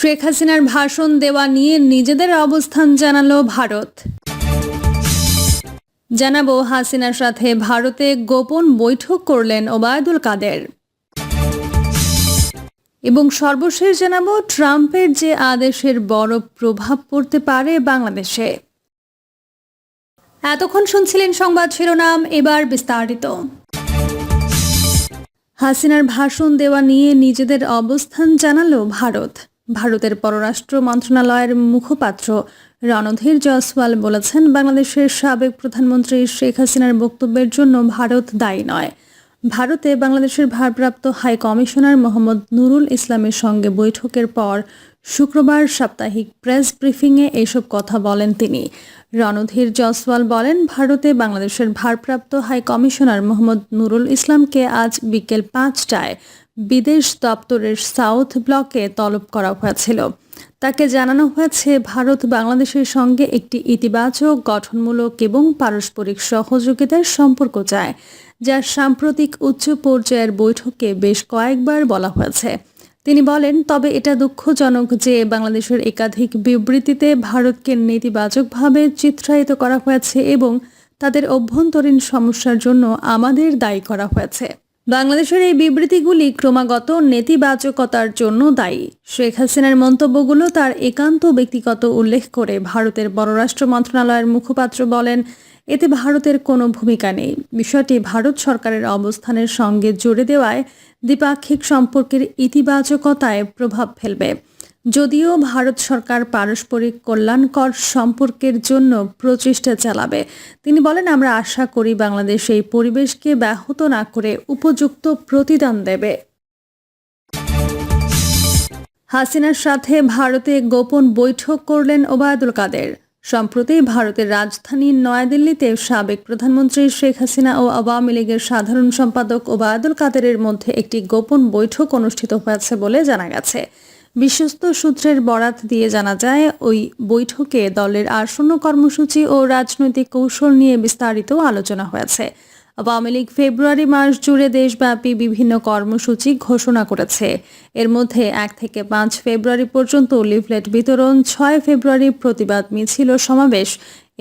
শেখ হাসিনার ভাষণ দেওয়া নিয়ে নিজেদের অবস্থান জানালো ভারত। জানাব হাসিনার সাথে ভারতে গোপন বৈঠক করলেন ওবায়দুল কাদের। এবং সর্বশেষ জানাব ট্রাম্পের যে আদেশের বড় প্রভাব পড়তে পারে বাংলাদেশে। এতক্ষণ শুনছিলেন সংবাদ শিরোনাম, এবার বিস্তারিত। হাসিনার ভাষণ দেওয়া নিয়ে নিজেদের অবস্থান জানালো ভারত। ভারতের পররাষ্ট্র মন্ত্রণালয়ের মুখপাত্র রণধীর জয়সওয়াল বলেছেন, বাংলাদেশের সাবেক প্রধানমন্ত্রী শেখ হাসিনার বক্তব্যের জন্য ভারত দায়ী নয়। ভারতে বাংলাদেশের ভারপ্রাপ্ত হাই কমিশনার মোহাম্মদ নুরুল ইসলামের সঙ্গে বৈঠকের পর শুক্রবার সাপ্তাহিক প্রেস ব্রিফিংয়ে এসব কথা বলেন তিনি। রণধীর জয়সওয়াল বলেন, ভারতে বাংলাদেশের ভারপ্রাপ্ত হাই কমিশনার মোহাম্মদ নুরুল ইসলামকে আজ বিকেল পাঁচটায় বিদেশ দপ্তরের সাউথ ব্লকে তলব করা হয়েছিল। তাকে জানানো হয়েছে, ভারত বাংলাদেশের সঙ্গে একটি ইতিবাচক, গঠনমূলক এবং পারস্পরিক সহযোগিতার সম্পর্ক চায় যা সাম্প্রতিক উচ্চ পর্যায়ের বৈঠকে বেশ কয়েকবার বলা হয়েছে। তিনি বলেন, তবে এটা দুঃখজনক যে বাংলাদেশের একাধিক বিবৃতিতে ভারতকে নেতিবাচকভাবে চিত্রায়িত করা হয়েছে এবং তাদের অভ্যন্তরীণ সমস্যার জন্য আমাদের দায়ী করা হয়েছে। বাংলাদেশের এই বিবৃতিগুলি ক্রমাগত নেতিবাচকতার জন্য দায়ী। শেখ হাসিনার মন্তব্যগুলো তার একান্ত ব্যক্তিগত উল্লেখ করে ভারতের পররাষ্ট্র মন্ত্রণালয়ের মুখপাত্র বলেন, এতে ভারতের কোনো ভূমিকা নেই। বিষয়টি ভারত সরকারের অবস্থানের সঙ্গে জুড়ে দেওয়ায় দ্বিপাক্ষিক সম্পর্কের ইতিবাচকতায় প্রভাব ফেলবে। যদিও ভারত সরকার পারস্পরিক কল্যাণকর সম্পর্কের জন্য প্রচেষ্টা চালাবে। তিনি বলেন, আমরা আশা করি বাংলাদেশ এই পরিবেশকে ব্যাহত না করে উপযুক্ত প্রতিদান দেবে। হাসিনার সাথে ভারতে গোপন বৈঠক করলেন ওবায়দুল কাদের। সম্প্রতি ভারতের রাজধানী নয়াদিল্লিতে সাবেক প্রধানমন্ত্রী শেখ হাসিনা ও আওয়ামী লীগের সাধারণ সম্পাদক ওবায়দুল কাদেরের মধ্যে একটি গোপন বৈঠক অনুষ্ঠিত হয়েছে বলে জানা গেছে। বিশ্বস্ত সূত্রের বরাত দিয়ে জানা যায়, ওই বৈঠকে দলের আসন্ন কর্মসূচি ও রাজনৈতিক কৌশল নিয়ে বিস্তারিত আলোচনা হয়েছে। আওয়ামী লীগ ফেব্রুয়ারি মাস জুড়ে দেশব্যাপী বিভিন্ন কর্মসূচি ঘোষণা করেছে। এর মধ্যে এক থেকে পাঁচ ফেব্রুয়ারি পর্যন্ত লিফলেট বিতরণ, ছয় ফেব্রুয়ারি প্রতিবাদ মিছিল ও সমাবেশ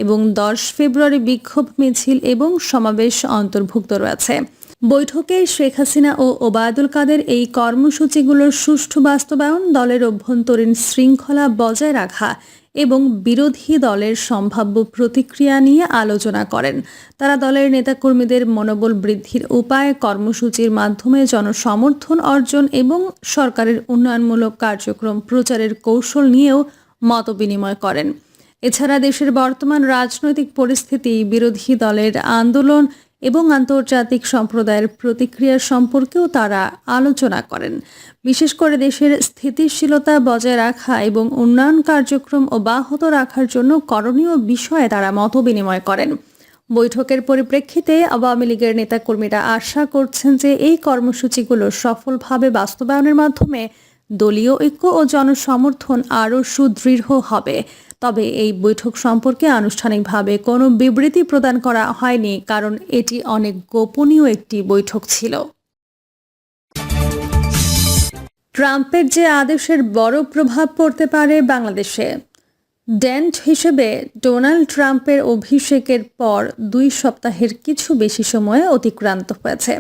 এবং দশ ফেব্রুয়ারি বিক্ষোভ মিছিল এবং সমাবেশ অন্তর্ভুক্ত রয়েছে। বৈঠকে শেখ হাসিনা ও ওবায়দুল কাদের এই কর্মসূচিগুলোর সুষ্ঠু বাস্তবায়ন দলের অভ্যন্তরীণ শৃঙ্খলা বজায় রাখা এবং বিরোধী দলের সম্ভাব্য প্রতিক্রিয়া নিয়ে আলোচনা করেন। তারা দলের নেতাকর্মীদের মনোবল বৃদ্ধির উপায় কর্মসূচির মাধ্যমে জনসমর্থন অর্জন এবং সরকারের উন্নয়নমূলক কার্যক্রম প্রচারের কৌশল নিয়েও মতবিনিময় করেন। এছাড়া দেশের বর্তমান রাজনৈতিক পরিস্থিতি, বিরোধী দলের আন্দোলন এবং আন্তর্জাতিক সম্প্রদায়ের প্রতিক্রিয়া সম্পর্কেও তারা আলোচনা করেন। বিশেষ করে দেশের স্থিতিশীলতা বজায় রাখা এবং উন্নয়ন কার্যক্রম অব্যাহত রাখার জন্য করণীয় বিষয়ে তারা মত বিনিময় করেন। বৈঠকের পরিপ্রেক্ষিতে আওয়ামী লীগের নেতাকর্মীরা আশা করছেন যে এই কর্মসূচিগুলো সফলভাবে বাস্তবায়নের মাধ্যমে দলীয় ঐক্য ও জনসমর্থন আরও সুদৃঢ় হবে। তবে এই বৈঠক সম্পর্কে আনুষ্ঠানিকভাবে কোনো বিবৃতি প্রদান করা হয়নি, কারণ এটি অনেক গোপনীয় একটি বৈঠক ছিল। ট্রাম্পের যে আদেশের বড় প্রভাব পড়তে পারে বাংলাদেশে ডেন্ট হিসেবে ডোনাল্ড ট্রাম্পের অভিষেকের পর দুই সপ্তাহের কিছু বেশি সময় অতিক্রান্ত হয়েছে।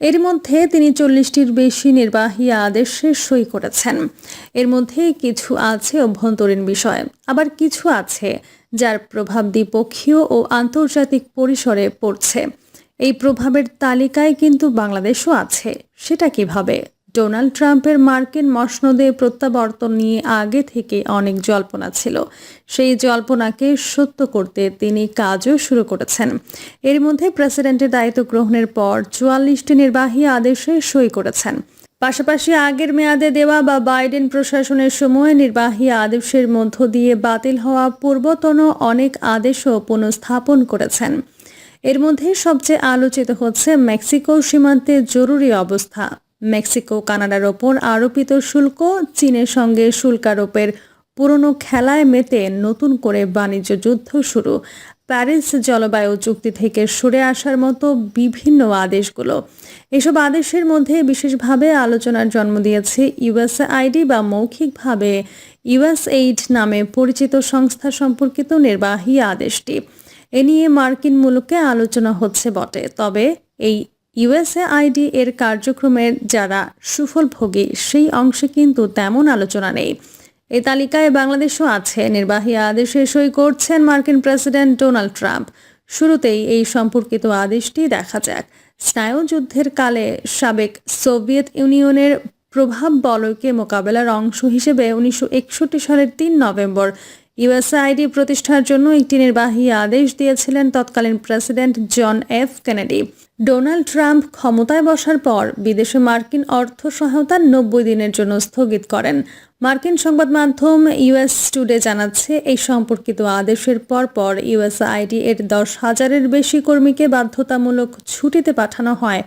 এর মধ্যে তিনি চল্লিশটির বেশি নির্বাহী আদেশে সই করেছেন। এর মধ্যে কিছু আছে অভ্যন্তরীণ বিষয়। আবার কিছু আছে যার প্রভাব দ্বিপক্ষীয় ও আন্তর্জাতিক পরিসরে পড়ছে। এই প্রভাবের তালিকায় কিন্তু বাংলাদেশও আছে। সেটা কীভাবে? ডোনাল্ড ট্রাম্পের মার্কিন মসনদে প্রত্যাবর্তন নিয়ে আগে থেকে অনেক জল্পনা ছিল। সেই জল্পনাকে সত্য করতে তিনি কাজও শুরু করেছেন। এর মধ্যে প্রেসিডেন্টের দায়িত্ব গ্রহণের পর চুয়াল্লিশটি নির্বাহী আদেশে সই করেছেন। পাশাপাশি আগের মেয়াদে দেওয়া বা বাইডেন প্রশাসনের সময় নির্বাহী আদেশের মধ্য দিয়ে বাতিল হওয়া পূর্বতন অনেক আদেশও পুনঃস্থাপন করেছেন। এর মধ্যে সবচেয়ে আলোচিত হচ্ছে মেক্সিকো সীমান্তে জরুরি অবস্থা। মেক্সিকো, কানাডার ওপর আরোপিত শুল্ক, চীনের সঙ্গে শুল্কারোপের পুরনো খেলায় মেতে নতুন করে বাণিজ্য যুদ্ধ শুরু। প্যারিস জলবায়ু চুক্তি থেকে সরে আসার মতো বিভিন্ন আদেশগুলো। এসব আদেশের মধ্যে বিশেষভাবে আলোচনার জন্ম দিয়েছে ইউএসআইডি বা মৌখিকভাবে ইউএস ইউএসএইড নামে পরিচিত সংস্থা সম্পর্কিত নির্বাহী আদেশটি। এ নিয়ে মার্কিন মুলুকে আলোচনা হচ্ছে বটে, তবে এই ইউএসএআইডি এর কার্যক্রমের যারা সুফল সুফলভোগী, সেই অংশে কিন্তু তেমন আলোচনা নেই। এই তালিকায় বাংলাদেশও আছে। নির্বাহী আদেশে সই করছেন মার্কিন প্রেসিডেন্ট ডোনাল্ড ট্রাম্প। শুরুতেই এই সম্পর্কিত আদেশটি দেখা যাক। স্নায়ুযুদ্ধের কালে সাবেক সোভিয়েত ইউনিয়নের প্রভাব বলয়কে মোকাবেলার অংশ হিসেবে উনিশশো একষট্টি সালের তিন নভেম্বর ইউএসআইডি প্রতিষ্ঠার জন্য একটি নির্বাহী আদেশ দিয়েছিলেন তৎকালীন president John F Kennedy. Donald Trump ক্ষমতায় বসার পর বিদেশে মার্কিন অর্থ সহায়তা নব্বই দিনের জন্য স্থগিত করেন। মার্কিন সংবাদ মাধ্যম ইউএস টুডে জানাচ্ছে, এই সম্পর্কিত আদেশের পরপর ইউএসআইডি এর দশ হাজারের বেশি কর্মীকে বাধ্যতামূলক ছুটিতে পাঠানো হয়,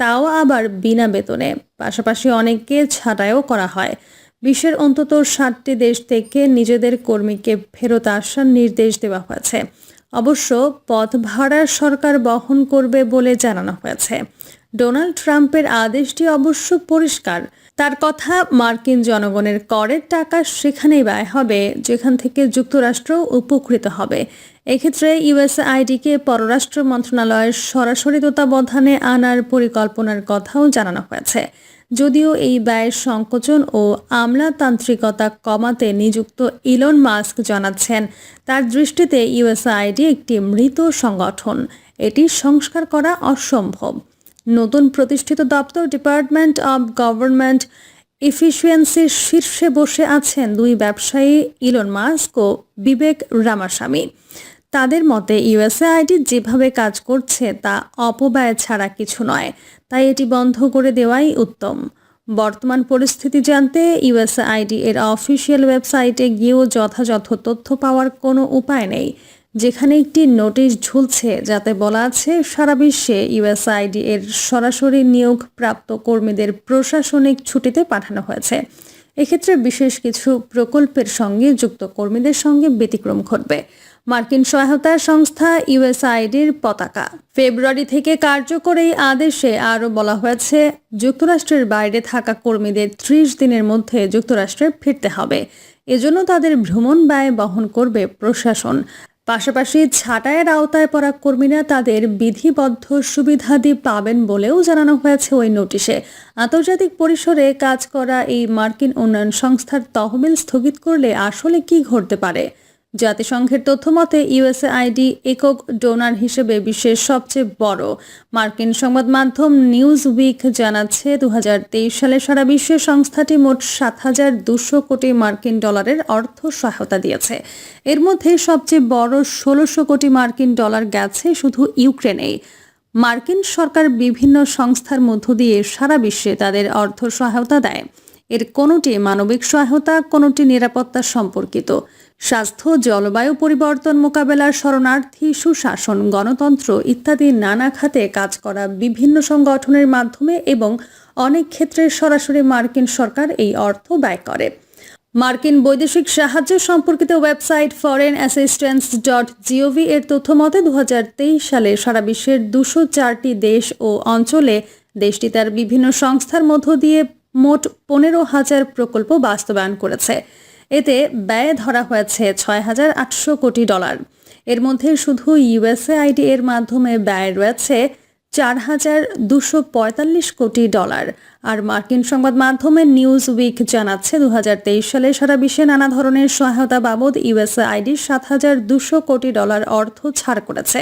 তাও আবার বিনা বেতনে। পাশাপাশি অনেককে ছাঁটাইও করা হয়। বিশ্বের অন্তত ষাটটি দেশ থেকে নিজেদের কর্মীকে ফেরত আসার নির্দেশ দেওয়া হয়েছে। অবশ্য পথ ভাড়া সরকার বহন করবে বলে জানানো হয়েছে। ডোনাল্ড ট্রাম্পের আদেশটি অবশ্য পরিষ্কার। তার কথা মার্কিন জনগণের করের টাকা সেখানেই ব্যয় হবে, যেখান থেকে যুক্তরাষ্ট্র উপকৃত হবে। এক্ষেত্রে ইউএসআইডিকে পররাষ্ট্র মন্ত্রণালয়ের সরাসরি তত্ত্বাবধানে আনার পরিকল্পনার কথাও জানানো হয়েছে। যদিও এই ব্যয়ের সংকোচন ও আমলাতান্ত্রিকতা কমাতে নিযুক্ত ইলন মাস্ক জানাচ্ছেন, তার দৃষ্টিতে ইউএসআইডি একটি মৃত সংগঠন। এটি সংস্কার করা অসম্ভব। নতুন প্রতিষ্ঠিত দপ্তর ডিপার্টমেন্ট অব গভর্নমেন্ট ইফিসিয়েন্সির শীর্ষে বসে আছেন দুই ব্যবসায়ী, ইলন মাস্ক ও বিবেক রামাস্বামী। তাদের মতে ইউএসএআইডি যেভাবে কাজ করছে তা অপব্যয় ছাড়া কিছু নয়, তাই এটি বন্ধ করে দেওয়াই উত্তম। বর্তমান পরিস্থিতি জানতে ইউএসআইডি এর অফিসিয়াল ওয়েবসাইটে গিয়েও যথাযথ তথ্য পাওয়ার কোনো উপায় নেই, যেখানে একটি নোটিশ ঝুলছে যাতে বলা আছে সারা বিশ্বে ইউএসআইডি এর সরাসরি নিয়োগ প্রাপ্ত কর্মীদের প্রশাসনিক ছুটিতে পাঠানো হয়েছে। এক্ষেত্রে বিশেষ কিছু প্রকল্পের সঙ্গে যুক্ত কর্মীদের সঙ্গে ব্যতিক্রম ঘটবে। মার্কিন সহায়তা সংস্থা ইউএসআইডির পতাকা। ফেব্রুয়ারি থেকে কার্যকর এই আদেশে আরও বলা হয়েছে, যুক্তরাষ্ট্রের বাইরে থাকা কর্মীদের ত্রিশ দিনের মধ্যে যুক্তরাষ্ট্রে ফিরতে হবে। এজন্য তাদের ভ্রমণ ব্যয় বহন করবে প্রশাসন। পাশাপাশি ছাঁটাইয়ের আওতায় পড়া কর্মীরা তাদের বিধিবদ্ধ সুবিধাদি পাবেন বলেও জানানো হয়েছে ওই নোটিশে। আন্তর্জাতিক পরিসরে কাজ করা এই মার্কিন উন্নয়ন সংস্থার তহবিল স্থগিত করলে আসলে কি ঘটতে পারে? জাতিসংঘের তথ্যমতে ইউএসআইডি একক ডোনার হিসেবে বিশ্বের সবচেয়ে বড়। মার্কিন সংবাদ মাধ্যম নিউজ উইক জানাচ্ছে দু হাজার তেইশ সালে সারা বিশ্বে সংস্থাটি মোট সাত হাজার দুশো কোটি মার্কিন ডলারের অর্থ সহায়তা দিয়েছে। এর মধ্যে সবচেয়ে বড় ষোলোশো কোটি মার্কিন ডলার গেছে শুধু ইউক্রেনেই। মার্কিন সরকার বিভিন্ন সংস্থার মধ্য দিয়ে সারা বিশ্বে তাদের অর্থ সহায়তা দেয়। এর কোনোটি মানবিক সহায়তা, কোনোটি নিরাপত্তা সম্পর্কিত। স্বাস্থ্য, জলবায়ু পরিবর্তন মোকাবেলার শরণার্থী, সুশাসন, গণতন্ত্র ইত্যাদি নানা খাতে কাজ করা বিভিন্ন সংগঠনের মাধ্যমে এবং অনেক ক্ষেত্রে সরাসরি মার্কিন সরকার এই অর্থ ব্যয় করে। মার্কিন বৈদেশিক সাহায্য সম্পর্কিত website foreign assistance dot G O V এর তথ্য মতে দু হাজার তেইশ সালে সারা বিশ্বের দুশো চারটি দেশ ও অঞ্চলে দেশটি তার বিভিন্ন সংস্থার মধ্য দিয়ে মোট পনেরো হাজার প্রকল্প বাস্তবায়ন করেছে। এতে ব্যয় ধরা হয়েছে ছয় হাজার আটশো কোটি ডলার। এর মধ্যে শুধু ইউএসএআইডি এর মাধ্যমে ব্যয় রয়েছে চার হাজার দুশো পঁয়তাল্লিশ কোটি ডলার। আর মার্কিন সংবাদ মাধ্যমে নিউজ উইক জানাচ্ছে দু হাজার তেইশ সালে সারা বিশ্বে নানা ধরনের সহায়তা বাবদ ইউএসআইডি সাত হাজার দুশো কোটি ডলার অর্থ ছাড় করেছে।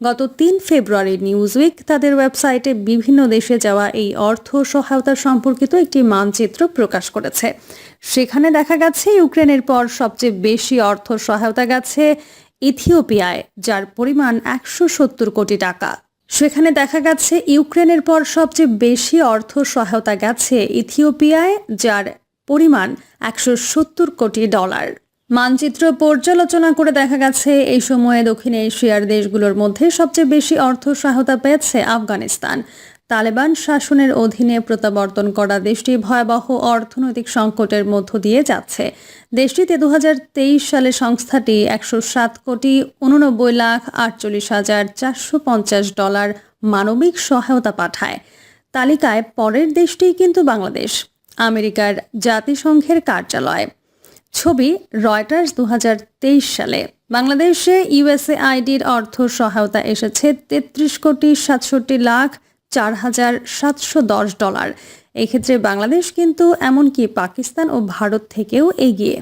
গত তিন ফেব্রুয়ারি নিউজউইক তাদের ওয়েবসাইটে বিভিন্ন দেশে যাওয়া এই অর্থ সহায়তা সম্পর্কিত একটি মানচিত্র প্রকাশ করেছে। সেখানে দেখা গেছে, ইউক্রেনের পর সবচেয়ে বেশি অর্থ সহায়তা গেছে ইথিওপিয়ায়, যার পরিমাণ একশো সত্তর কোটি টাকা। সেখানে দেখা গেছে, ইউক্রেনের পর সবচেয়ে বেশি অর্থ সহায়তা গেছে ইথিওপিয়ায়, যার পরিমাণ একশো সত্তর কোটি ডলার। মানচিত্র পর্যালোচনা করে দেখা গেছে, এই সময়ে দক্ষিণ এশিয়ার দেশগুলোর মধ্যে সবচেয়ে বেশি অর্থ সহায়তা পেয়েছে আফগানিস্তান। তালেবান শাসনের অধীনে প্রত্যাবর্তন করা দেশটি ভয়াবহ অর্থনৈতিক সংকটের মধ্য দিয়ে যাচ্ছে। দেশটিতে দু হাজার তেইশ সালে সংস্থাটি একশো সাত কোটি উননব্বই লাখ আটচল্লিশ হাজার চারশো পঞ্চাশ ডলার মানবিক সহায়তা পাঠায়। তালিকায় পরের দেশটি কিন্তু বাংলাদেশ, আমেরিকার জাতিসংঘের কার্যালয়। ছবি রয়টার্স দু হাজার তেইশ সালে। বাংলাদেশে ইউএসএ আইডির অর্থ সহায়তা এসেছে তেত্রিশ কোটি সাতষট্টি লাখ চার হাজার সাতশো দশ ডলার। এক্ষেত্রে বাংলাদেশ কিন্তু এমনকি পাকিস্তান ও ভারত থেকেও এগিয়ে।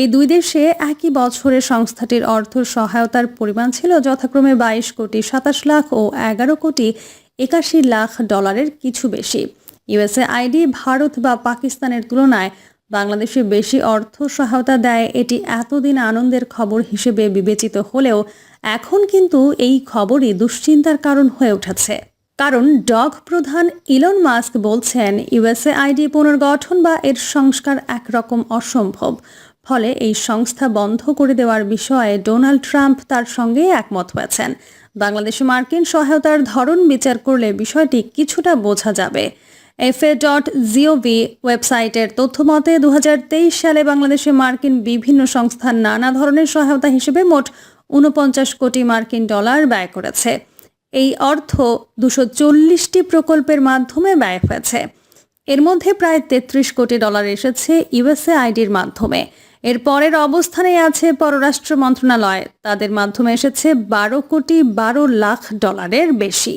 এই দুই দেশে একই বছরে সংস্থাটির অর্থ সহায়তার পরিমাণ ছিল যথাক্রমে বাইশ কোটি সাতাশ লাখ ও এগারো কোটি একাশি লাখ ডলারের কিছু বেশি। ইউএসএ আইডি ভারত বা পাকিস্তানের তুলনায় বাংলাদেশে বেশি অর্থ সহায়তা দেয় এটি এতদিন আনন্দের খবর হিসেবে বিবেচিত হলেও এখন কিন্তু এই খবরই দুশ্চিন্তার কারণ হয়ে উঠেছে। কারণ ডগ প্রধান ইলন মাস্ক বলছেন, ইউএসএ আইডি পুনর্গঠন বা এর সংস্কার একরকম অসম্ভব। ফলে এই সংস্থা বন্ধ করে দেওয়ার বিষয়ে ডোনাল্ড ট্রাম্প তার সঙ্গে একমত হয়েছেন। বাংলাদেশে মার্কিন সহায়তার ধরন বিচার করলে বিষয়টি কিছুটা বোঝা যাবে। এফএ ডট জিওভি ওয়েবসাইটের তথ্য মতে দু হাজার তেইশ সালে বাংলাদেশে মার্কিন বিভিন্ন সংস্থা নানা ধরনের সহায়তা হিসেবে মোট উনপঞ্চাশ কোটি মার্কিন ডলার ব্যয় করেছে। এই অর্থ দুশো চল্লিশটি প্রকল্পের মাধ্যমে ব্যয় হয়েছে। এর মধ্যে প্রায় তেত্রিশ কোটি ডলার এসেছে ইউএসএ আইডির মাধ্যমে। এর পরের অবস্থানে আছে পররাষ্ট্র মন্ত্রণালয়। তাদের মাধ্যমে এসেছে বারো কোটি বারো লাখ ডলারের বেশি।